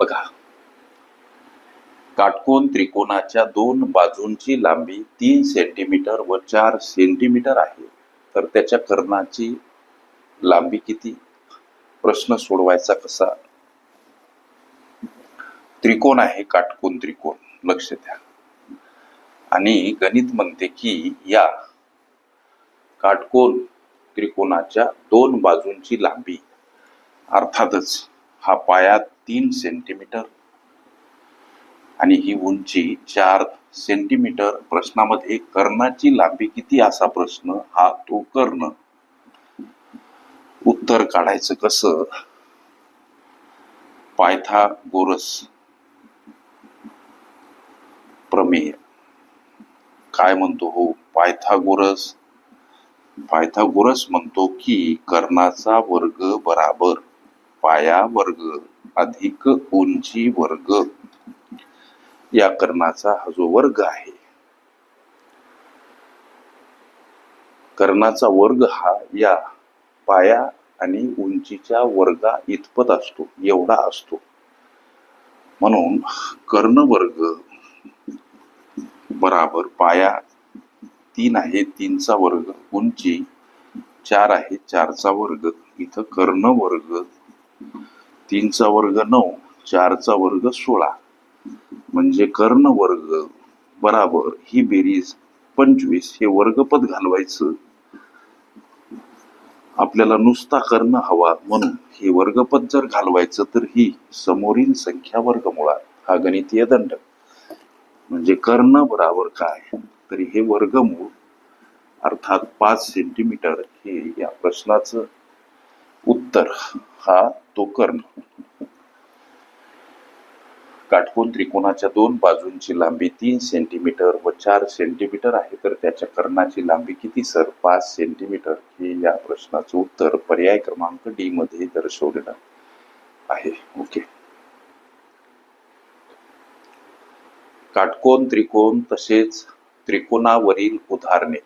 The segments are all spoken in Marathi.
बघा. काटकोन त्रिकोणाच्या दोन बाजूंची लांबी तीन सेंटीमीटर व चार सेंटीमीटर आहे. तर त्याच्या कर्णाची लांबी किती? प्रश्न सोडवायचा कसा? त्रिकोण आहे काटकोन त्रिकोण लक्ष द्या. आणि गणित म्हणते की या काटकोन त्रिकोणाच्या दोन बाजूंची लांबी अर्थातच हा पायात तीन सेंटीमीटर. आणि ही उंची चार सेंटीमीटर. प्रश्नामध्ये कर्णाची लांबी किती असा प्रश्न? हा तो कर्ण. उत्तर काढायचं कसं? पायथा गोरस प्रमेय. काय म्हणतो हो? पायथागोरस. पायथागोरस म्हणतो की कर्णाचा वर्ग बराबर पाया वर्ग. अधिक उंची वर्ग. या कर्णाचा हा जो वर्ग आहे कर्णाचा वर्ग हा या पाया आणि उंचीच्या वर्गा इतपत असतो एवढा असतो. म्हणून कर्ण वर्ग बराबर पाया तीन आहे तीनचा वर्ग उंची चार आहे चारचा वर्ग. इथं कर्ण वर्ग तीनचा वर्ग नऊ चारचा वर्ग सोळा. म्हणजे कर्ण वर्ग बराबर ही बेरीज पंचवीस हे वर्गपद घालवायचं. आपल्याला नुसता कर्ण हवा म्हणून हे वर्गपद जर घालवायचं तर ही समोरील संख्या वर्गमुळात हा गणितीय दंड. म्हणजे कर्ण बराबर काय? तरी हे वर्गमूळ अर्थात पाच सेंटीमीटर हे या प्रश्नाचं उत्तर. हा तो कर्ण. काटकोन त्रिकोणाच्या दोन बाजूंची लांबी तीन सेंटीमीटर व चार सेंटीमीटर आहे. तर त्याच्या कर्णाची लांबी किती सर? पाच सेंटीमीटर हे या प्रश्नाचं उत्तर पर्याय क्रमांक डी मध्ये दर्शवलेलं आहे. ओके. काटकोन त्रिकोण तसेच त्रिकोणावरील उदाहरणे.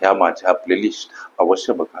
ह्या माझ्या प्लेलिस्ट अवश्य बघा.